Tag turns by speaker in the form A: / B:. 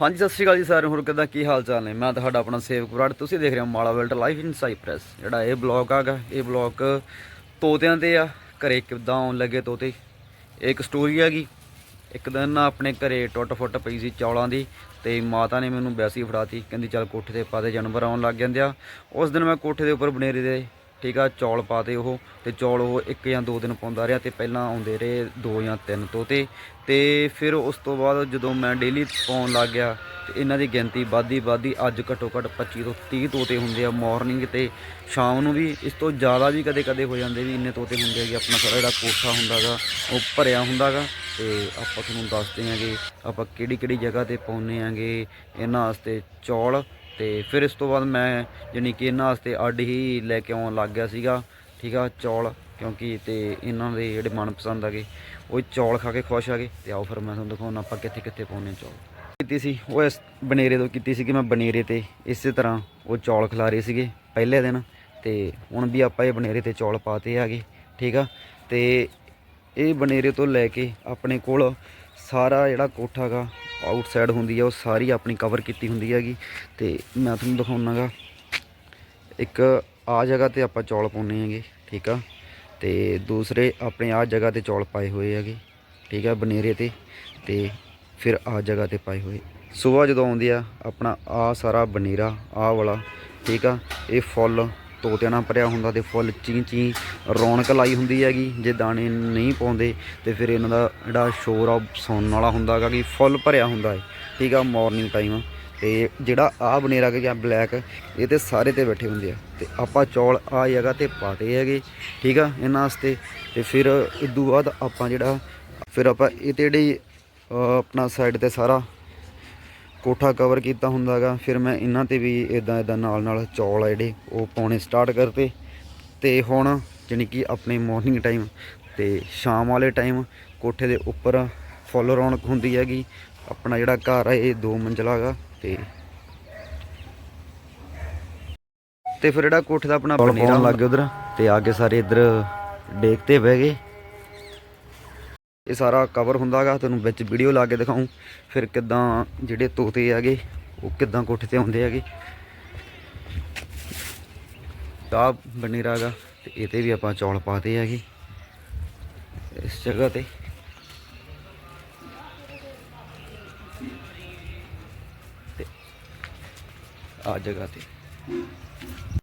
A: ਹਾਂਜੀ, ਸਤਿ ਸ਼੍ਰੀ ਅਕਾਲ ਜੀ ਸਾਰਿਆਂ ਹੋਰ ਕਿਦਾਂ, ਕੀ ਹਾਲ ਚਾਲ ਨੇ? ਮੈਂ ਤੁਹਾਡਾ ਆਪਣਾ ਸੇਵ ਬਰਾੜ ਤੁਸੀਂ ਦੇਖ ਰਹੇ ਹੋ ਮਾਲਾ ਵਰਲਡ ਲਾਈਫ ਇਨ ਸਾਈਪ੍ਰੈਸ। ਜਿਹੜਾ ਇਹ ਬਲੌਗ ਆਗਾ ਇਹ ਬਲੌਗ ਤੋਤਿਆਂ ਤੇ ਆ। ਘਰੇ ਕਿੱਦਾਂ ਆਉਣ ਲੱਗੇ ਤੋਤੇ? ਇਹ ਇੱਕ ਸਟੋਰੀ ਹੈਗੀ ਇੱਕ ਦਿਨ ਨਾ ਆਪਣੇ ਘਰੇ ਟੁੱਟ ਫੁੱਟ ਪਈ ਸੀ ਚੌਲਾਂ ਦੀ ਤੇ ਮਾਤਾ ਨੇ ਮੈਨੂੰ ਵੈਸੀ ਫੜਾਤੀ। ਕਹਿੰਦੀ, ਚੱਲ ਕੋਠੇ ਤੇ ਪਾ ਦੇ, ਜਾਨਵਰ ਆਉਣ ਲੱਗ ਜਾਂਦੇ ਆ। ਉਸ ਦਿਨ ਮੈਂ ਕੋਠੇ ਦੇ ਉੱਪਰ ਬਨੇਰੇ ਦੇ ਠੀਕ ਆ, ਚੌਲ ਪਾਤੇ ਉਹ, ਤੇ ਚੌਲ ਉਹ ਇੱਕ ਜਾਂ ਦੋ ਦਿਨ ਪਾਉਂਦਾ ਰਿਹਾ ਤੇ ਪਹਿਲਾਂ ਆਉਂਦੇ ਰਹੇ ਦੋ ਜਾਂ ਤਿੰਨ ਤੋਤੇ ਤੇ ਫਿਰ ਉਸ ਤੋਂ ਬਾਅਦ ਜਦੋਂ ਮੈਂ ਡੇਲੀ ਪਾਉਣ ਲੱਗ ਗਿਆ, ਤੇ ਇਹਨਾਂ ਦੀ ਗਿਣਤੀ ਵੱਧਦੀ ਵੱਧਦੀ ਅੱਜ ਘੱਟੋ ਘੱਟ 25 ਤੋਂ 30 ਤੋਤੇ ਹੁੰਦੇ ਆ ਮਾਰਨਿੰਗ ਤੇ ਸ਼ਾਮ ਨੂੰ ਵੀ ਇਸ ਤੋਂ ਜ਼ਿਆਦਾ ਵੀ ਕਦੇ ਕਦੇ ਹੋ ਜਾਂਦੇ ਵੀ ਇੰਨੇ ਤੋਤੇ ਹੁੰਦੇ ਆ ਕਿ ਆਪਣਾ ਸਾਰਾ ਜਿਹੜਾ ਕੋਠਾ ਹੁੰਦਾਗਾ, ਉਹ ਭਰਿਆ ਹੁੰਦਾਗਾ, ਤੇ ਆਪਾਂ ਤੁਹਾਨੂੰ ਦੱਸਦੇ ਆਂਗੇ ਆਪਾਂ ਕਿਹੜੀ ਕਿਹੜੀ ਜਗ੍ਹਾ ਤੇ ਪਾਉਨੇ ਆਂਗੇ, ਇਹਨਾਂ ਵਾਸਤੇ ਚੌਲ ਤੇ ਫਿਰ ਇਸ ਤੋਂ ਬਾਅਦ ਮੈਂ ਜਾਣੀ ਕਿ ਇਹਨਾਂ ਵਾਸਤੇ ਅੱਡ ਹੀ ਲੈ ਕੇ ਆਉਣ ਲੱਗ ਗਿਆ ਸੀਗਾ, ਠੀਕ ਆ, ਚੌਲ, ਕਿਉਂਕਿ ਤੇ ਇਹਨਾਂ ਦੇ ਜਿਹੜੇ ਮਨਪਸੰਦ ਆਗੇ ਉਹ ਚੌਲ ਖਾ ਕੇ ਖੁਸ਼ ਆਗੇ ਤੇ ਆਓ ਫਿਰ ਮੈਂ ਤੁਹਾਨੂੰ ਦਿਖਾਉਣਾ ਆਪਾਂ ਕਿੱਥੇ ਕਿੱਥੇ ਪਾਉਨੇ ਚੌਲ। ਕੀਤੀ ਸੀ, ਉਹ ਇਸ ਬਨੇਰੇ ਤੋਂ ਕੀਤੀ ਸੀ ਕਿ ਮੈਂ ਬਨੇਰੇ ਤੇ, ਇਸੇ ਤਰ੍ਹਾਂ ਉਹ ਚੌਲ ਖਿਲਾ ਰਹੇ ਸੀਗੇ ਪਹਿਲੇ ਦਿਨ। ਤੇ ਹੁਣ ਵੀ ਆਪਾਂ ਇਹ ਬਨੇਰੇ ਤੇ ਚੌਲ ਪਾਤੇ ਆਗੇ ਠੀਕ ਆ। ਤੇ ਇਹ ਬਨੇਰੇ ਤੋਂ ਲੈ ਕੇ ਆਪਣੇ ਕੋਲ ਸਾਰਾ ਜਿਹੜਾ ਕੋਠਾ ਗਾ ਆਊਟਸਾਈਡ ਹੁੰਦੀ ਆ, ਉਹ ਸਾਰੀ ਆਪਣੀ ਕਵਰ ਕੀਤੀ ਹੁੰਦੀ ਹੈਗੀ। ਤੇ ਮੈਂ ਤੁਹਾਨੂੰ ਦਿਖਾਉਣਾਗਾ। ਇੱਕ ਆ ਜਗ੍ਹਾ ਤੇ ਆਪਾਂ ਚੌਲ ਪਾਉਨੇ ਹੈਗੇ, ਠੀਕ ਆ? ਤੇ ਦੂਸਰੇ ਆਪਣੇ ਆ ਜਗ੍ਹਾ ਤੇ ਚੌਲ ਪਾਏ ਹੋਏ ਹੈਗੇ, ਠੀਕ ਆ? ਬਨੇਰੇ ਤੇ। ਤੇ ਫਿਰ ਆ ਜਗ੍ਹਾ ਤੇ ਪਾਏ ਹੋਏ। ਸਵੇਰ ਜਦੋਂ ਆਉਂਦੇ ਆ, ਆਪਣਾ ਆ ਸਾਰਾ ਬਨੇਰਾ ਆ ਵਾਲਾ, ਠੀਕ ਆ? ਇਹ ਫੁੱਲ ਤੋਤਿਆਂ ਨਾਲ ਭਰਿਆ ਹੁੰਦਾ ਤੇ ਫੁੱਲ ਚੀਂ ਚੀਂ ਰੌਣਕ ਲਾਈ ਹੁੰਦੀ ਹੈਗੀ, ਜੇ ਦਾਣੇ ਨਹੀਂ ਪਾਉਂਦੇ ਤੇ ਫਿਰ ਇਹਨਾਂ ਦਾ ਜਿਹੜਾ ਸ਼ੋਰ ਆ ਸੁਣਨ ਵਾਲਾ ਹੁੰਦਾ ਹੈਗਾ ਕਿ ਫੁੱਲ ਭਰਿਆ ਹੁੰਦਾ ਹੈ ਠੀਕ ਆ ਮਾਰਨਿੰਗ ਟਾਈਮ ਤੇ ਜਿਹੜਾ ਆ ਬਨੇਰਾ ਗਿਆ ਬਲੈਕ, ਇਹ ਤੇ ਸਾਰੇ ਤੇ ਬੈਠੇ ਹੁੰਦੇ ਆ। ਤੇ ਆਪਾਂ ਚੌਲ ਆ ਜਗ੍ਹਾ ਤੇ ਪਾਤੇ ਹੈਗੇ, ਠੀਕ ਆ, ਇਹਨਾਂ ਵਾਸਤੇ। ਤੇ ਫਿਰ ਇਦੋਂ ਬਾਅਦ ਆਪਾਂ ਜਿਹੜਾ, ਫਿਰ ਆਪਾਂ ਇਹ ਤੇ ਜਿਹੜੀ ਆਪਣਾ ਸਾਈਡ ਤੇ ਸਾਰਾ ਕੋਠਾ ਕਵਰ ਕੀਤਾ ਹੁੰਦਾਗਾ ਫਿਰ ਮੈਂ ਇਹਨਾਂ ਤੇ ਵੀ ਇਦਾਂ ਇਦਾਂ ਨਾਲ ਨਾਲ ਚੌਲ ਆ ਜਿਹੜੇ ਉਹ ਪਾਉਣੇ ਸਟਾਰਟ ਕਰਤੇ। ਤੇ ਹੁਣ ਜਾਣੀ ਕਿ ਆਪਣੇ ਮਾਰਨਿੰਗ ਟਾਈਮ ਤੇ ਸ਼ਾਮ ਵਾਲੇ ਟਾਈਮ ਕੋਠੇ ਦੇ ਉੱਪਰ ਫੁੱਲ ਰੌਣਕ ਹੁੰਦੀ ਹੈਗੀ। ਆਪਣਾ ਜਿਹੜਾ ਘਰ ਹੈ ਇਹ ਦੋ ਮੰਜ਼ਲਾ ਹੈਗਾ ਤੇ ਤੇ ਫਿਰ ਜਿਹੜਾ ਕੋਠੇ ਦਾ ਆਪਣਾ ਬਨੇਰਾ ਲੱਗ ਗਿਆ ਉਧਰ ਤੇ ਆਗੇ ਸਾਰੇ ਇੱਧਰ ਡੇਕ ਤੇ ਬਹਿ ਗਏ। ਇਹ ਸਾਰਾ ਕਵਰ ਹੁੰਦਾਗਾ, ਤੁਹਾਨੂੰ ਵਿੱਚ ਵੀਡੀਓ ਲਾ ਕੇ ਦਿਖਾਉਂ ਫਿਰ ਕਿੱਦਾਂ ਜਿਹੜੇ ਤੋਤੇ ਹੈਗੇ, ਉਹ ਕਿੱਦਾਂ ਕੋਠੇ ਤੇ ਆਉਂਦੇ ਹੈਗੇ। ਆ ਬਨੇਰਾ ਗਾ ਤੇ ਇਹ ਤੇ ਵੀ ਆਪਾਂ ਚੌਲ ਪਾਤੇ ਹੈਗੇ। ਇਸ ਜਗ੍ਹਾ ਤੇ। ਤੇ ਆ ਜਗ੍ਹਾ ਤੇ।